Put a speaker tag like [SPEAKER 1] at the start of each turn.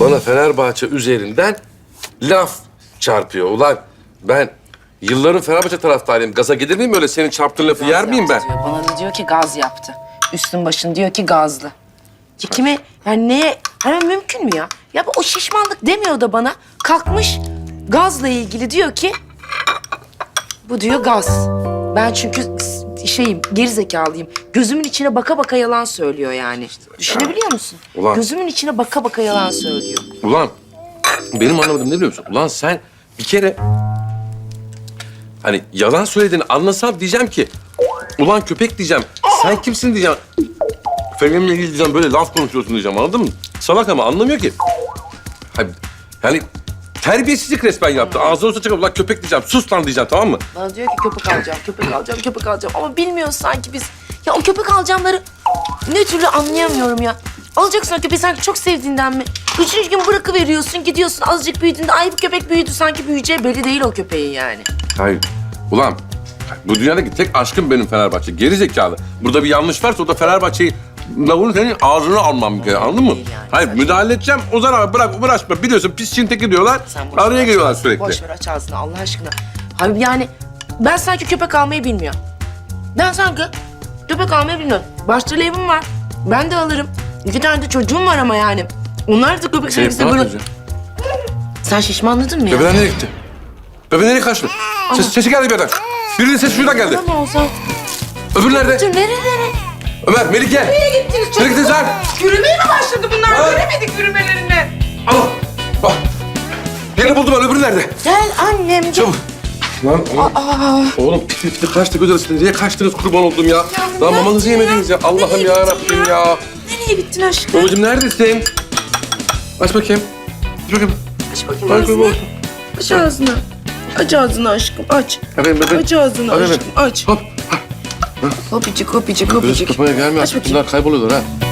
[SPEAKER 1] bana Fenerbahçe üzerinden laf çarpıyor. Ulan ben yılların Fenerbahçe taraftarıyım. Gaza gelir miyim öyle senin çarptığın lafı yer miyim ben?
[SPEAKER 2] Diyor. Bana da diyor ki gaz yaptı. Üstün başın diyor ki gazlı. Ya kime, yani neye, hani mümkün mü ya? Ya bu o şişmanlık demiyor da bana. Kalkmış gazla ilgili diyor ki... Bu diyor gaz. Ben çünkü s- şeyim, gerizekalıyım. Gözümün içine baka baka yalan söylüyor yani. Düşünebiliyor musun?
[SPEAKER 1] Ulan.
[SPEAKER 2] Gözümün içine baka baka yalan söylüyor.
[SPEAKER 1] Ulan benim anlamadığım ne biliyor musun? Ulan sen bir kere hani yalan söylediğini anlasam diyeceğim ki ulan köpek diyeceğim. Sen kimsin diyeceğim. Fenemle ilgili diyeceğim böyle laf konuşuyorsun diyeceğim anladın mı? Salak ama anlamıyor ki. Hani, yani terbiyesizlik resmen yaptı. Ağzına olsa çıkıp ulan köpek diyeceğim. Sus lan diyeceğim tamam mı?
[SPEAKER 2] Bana diyor ki köpek alacağım, köpek alacağım, köpek alacağım. Ama bilmiyoruz sanki biz. Ya o köpek alacağımları ne türlü anlayamıyorum ya. Alacaksın o köpeği sanki çok sevdiğinden mi? Üçüncü gün bırakıveriyorsun, gidiyorsun azıcık büyüdüğünde... ...ay bu köpek büyüdü sanki büyüyeceği belli değil o köpeğin yani.
[SPEAKER 1] Hayır. Ulan bu dünyadaki tek aşkım benim Fenerbahçe. Geri zekalı. Burada bir yanlış varsa o da Fenerbahçe'yi lavuğunu senin ağzına almam gerekiyor anladın mı? Hayır müdahale edeceğim. O zaman bırak uğraşma. Biliyorsun pisçin teki diyorlar.
[SPEAKER 2] Sen boş ver,
[SPEAKER 1] Araya
[SPEAKER 2] aç
[SPEAKER 1] giriyorlar
[SPEAKER 2] ağzını,
[SPEAKER 1] sürekli.
[SPEAKER 2] Boş ver aç ağzını Allah aşkına. Abi yani ben sanki köpek almayı bilmiyorum. Ben sanki köpek almayı bilmiyorum. Başta evim var. Ben de alırım. İki tane de çocuğum var ama yani. Onlar da köpek
[SPEAKER 1] Şey,
[SPEAKER 2] sevgisi
[SPEAKER 1] ne yapıyorsun?
[SPEAKER 2] Sen şişmanladın mı ya?
[SPEAKER 1] Bebeler nereye gitti? Bebe nereye kaçtı? Ses, sesi geldi bir yerden. Birinin sesi şuradan geldi.
[SPEAKER 2] Ama olsa...
[SPEAKER 1] Öbür nerede?
[SPEAKER 2] Dur nerelere?
[SPEAKER 1] Ömer, Melike. Nereye
[SPEAKER 2] gittiniz
[SPEAKER 1] Nereye gittiniz lan?
[SPEAKER 2] Yürümeye mi başladı bunlar?
[SPEAKER 1] Ha?
[SPEAKER 2] Göremedik yürümelerini.
[SPEAKER 1] Al. Bak. Birini buldum ben. Öbürü nerede?
[SPEAKER 2] Gel annem.
[SPEAKER 1] Çabuk. Lan oğlum. Oğlum piti piti kaçtı göz arasında. Nereye kaçtınız kurban oldum ya? Lan mamanızı yemediniz ya. Allah'ım ya Rabbim ya.
[SPEAKER 2] Nereye gittin aşkım?
[SPEAKER 1] Babacığım neredesin? Aç bakayım. Aç bakayım.
[SPEAKER 2] Aç bakayım
[SPEAKER 1] Ay,
[SPEAKER 2] ağzını. Aç ağzını. Aç ağzını aşkım aç.
[SPEAKER 1] Efendim bebeğim.
[SPEAKER 2] Aç ağzını
[SPEAKER 1] Efendim?
[SPEAKER 2] aşkım aç.
[SPEAKER 1] Hop.
[SPEAKER 2] Hopicik hopicik hopicik.
[SPEAKER 1] kafaya gelme.
[SPEAKER 2] Aç bakayım.
[SPEAKER 1] Bunlar kayboluyorlar ha.